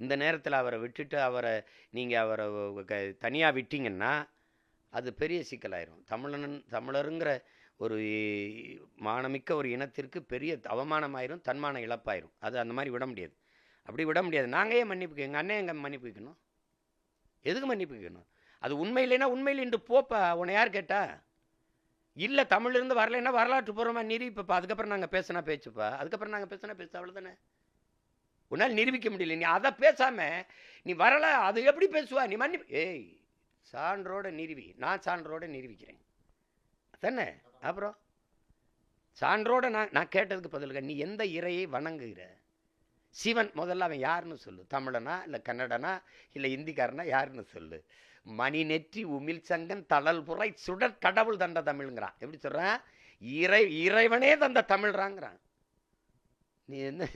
இந்த நேரத்தில் அவரை விட்டுட்டு அவரை நீங்கள் அவரை தனியாக விட்டிங்கன்னா அது பெரிய சிக்கலாயிரும். தமிழன் தமிழருங்கிற ஒரு மானமிக்க ஒரு இனத்திற்கு பெரிய அவமானமாயிரும் தன்மான இழப்பாயிரும். அது அந்த மாதிரி விட முடியாது. அப்படி விட முடியாது. நாங்கள் ஏன் மன்னிப்பு எங்கள் அண்ணன் எங்கே மன்னிப்பு வைக்கணும் எதுக்கு மன்னிப்பு வைக்கணும் அது உண்மையிலேனா உண்மையில் இன்று போப்பா உன்னை யார் கேட்டா? இல்லை தமிழ்லேருந்து வரலைன்னா வரலாற்று பூர்வமாக நிரூபிப்பா அதுக்கப்புறம் நாங்கள் பேசினா பேச்சுப்பா அதுக்கப்புறம் நாங்கள் பேசினா பேசு அவ்வளோதானே உன்னால் நிரூபிக்க முடியல. நீ அதை பேசாம நீ வரல அது எப்படி பேசுவா? நீ மன்னி ஏய் சான்றோட நிறுவி நான் சான்றோட நிரூபிக்கிறேன். தானே அப்புறம்? சான்றோட நான் நான் கேட்டதுக்கு பதிலுங்க நீ எந்த இறையை வணங்குகிற? சிவன் முதல்ல அவன் யாருன்னு சொல்லு. தமிழனா இல்லை கன்னடனா இல்லை இந்திக்காரனா யாருன்னு சொல்லு. மணி நெற்றி உமிழ் சங்கன் தளல் சுடர் கடவுள் தந்த தமிழ்ங்கிறான். எப்படி சொல்கிறான் இறை இறைவனே தந்த தமிழ்றாங்கிறான். நீ என்ன